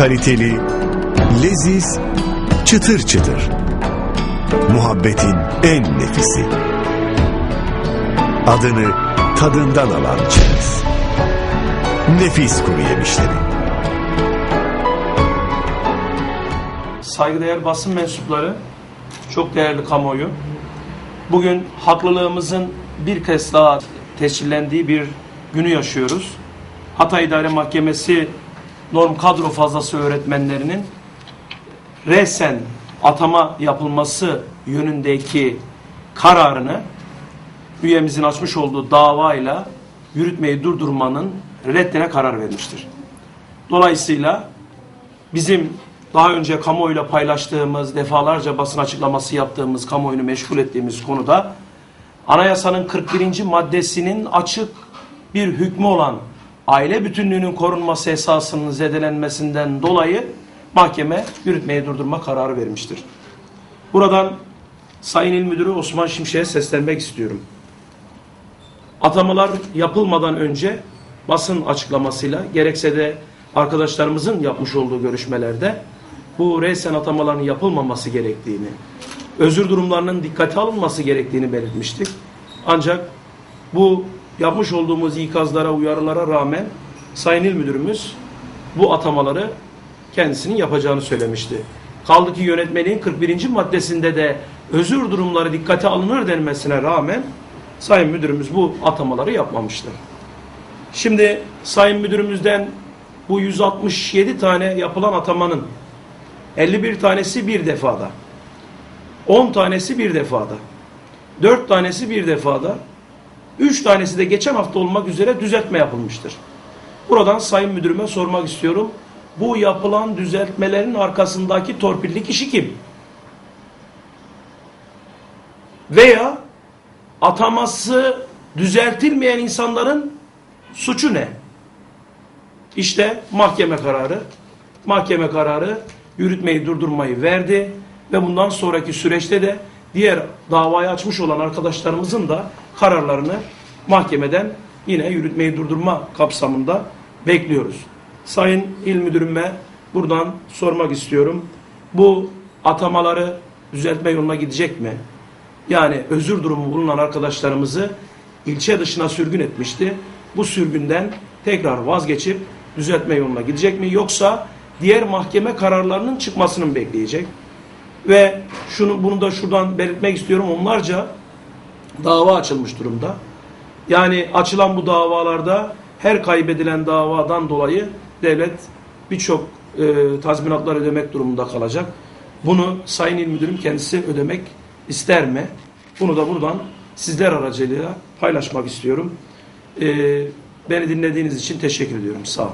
Kaliteli, leziz, çıtır çıtır. Muhabbetin en nefisi. Adını tadından alan çerez. Nefis kuru yemişleri. saygıdeğer basın mensupları, çok değerli kamuoyu. Bugün haklılığımızın bir kez daha tescillendiği bir günü yaşıyoruz. Hatay İdare Mahkemesi norm kadro fazlası öğretmenlerinin resen atama yapılması yönündeki kararını üyemizin açmış olduğu davayla yürütmeyi durdurmanın reddine karar vermiştir. Dolayısıyla bizim daha önce kamuoyuyla paylaştığımız, defalarca basın açıklaması yaptığımız, kamuoyunu meşgul ettiğimiz konuda anayasanın 41. maddesinin açık bir hükmü olan aile bütünlüğünün korunması esasının zedelenmesinden dolayı mahkeme yürütmeyi durdurma kararı vermiştir. Buradan Sayın İl Müdürü Osman Şimşek'e seslenmek istiyorum. Atamalar yapılmadan önce basın açıklamasıyla gerekse de arkadaşlarımızın yapmış olduğu görüşmelerde bu resen atamaların yapılmaması gerektiğini, özür durumlarının dikkate alınması gerektiğini belirtmiştik. Ancak bu yapmış olduğumuz ikazlara, uyarılara rağmen Sayın İl Müdürümüz bu atamaları kendisinin yapacağını söylemişti. Kaldı ki yönetmeliğin 41. maddesinde de özür durumları dikkate alınır denmesine rağmen Sayın Müdürümüz bu atamaları yapmamıştır. Şimdi Sayın Müdürümüzden bu 167 tane yapılan atamanın 51 tanesi bir defada, 10 tanesi bir defada, 4 tanesi bir defada, 3 tanesi de geçen hafta olmak üzere düzeltme yapılmıştır. Buradan Sayın Müdürüme sormak istiyorum. Bu yapılan düzeltmelerin arkasındaki torpilli kişi kim? Veya ataması düzeltilmeyen insanların suçu ne? İşte mahkeme kararı. Mahkeme kararı yürütmeyi durdurmayı verdi ve bundan sonraki süreçte de diğer davayı açmış olan arkadaşlarımızın da kararlarını mahkemeden yine yürütmeyi durdurma kapsamında bekliyoruz. Sayın İl Müdürüme buradan sormak istiyorum. Bu atamaları düzeltme yoluna gidecek mi? Yani özür durumu bulunan arkadaşlarımızı ilçe dışına sürgün etmişti. Bu sürgünden tekrar vazgeçip düzeltme yoluna gidecek mi? Yoksa diğer mahkeme kararlarının çıkmasını mı bekleyecek? Ve şunu bunu da şuradan belirtmek istiyorum. Onlarca dava açılmış durumda. Yani açılan bu davalarda her kaybedilen davadan dolayı devlet birçok e, tazminatlar ödemek durumunda kalacak. Bunu Sayın İl Müdürüm kendisi ödemek ister mi? Bunu da buradan sizler aracılığıyla paylaşmak istiyorum. E, beni dinlediğiniz için teşekkür ediyorum. Sağ olun.